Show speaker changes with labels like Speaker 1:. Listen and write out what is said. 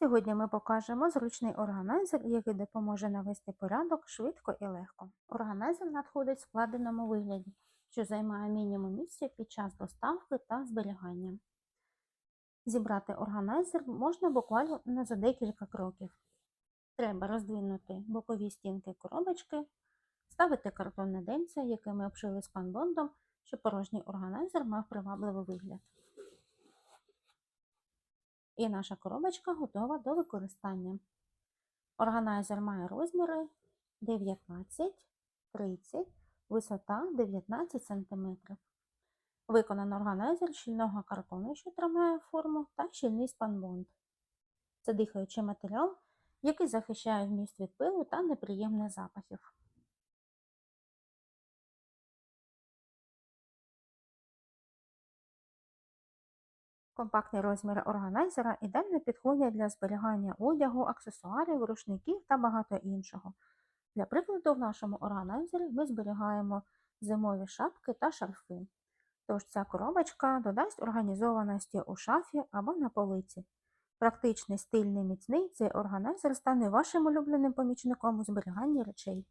Speaker 1: Сьогодні ми покажемо зручний органайзер, який допоможе навести порядок швидко і легко. Органайзер надходить в складеному вигляді, що займає мінімум місця під час доставки та зберігання. Зібрати органайзер можна буквально за декілька кроків. Треба роздвинути бокові стінки коробочки, ставити картонне денце, яке ми обшили спанбондом, щоб порожній органайзер мав привабливий вигляд. І наша коробочка готова до використання. Органайзер має розміри 19, 30, висота 19 см. Виконано органайзер щільного картону, що тримає форму, та щільний спанбонд. Це дихаючий матеріал, який захищає вміст від пилу та неприємних запахів. Компактні розміри органайзера ідеально підходять для зберігання одягу, аксесуарів, рушників та багато іншого. Для прикладу, в нашому органайзері ми зберігаємо зимові шапки та шарфи. Тож ця коробочка додасть організованості у шафі або на полиці. Практичний, стильний, міцний цей органайзер стане вашим улюбленим помічником у зберіганні речей.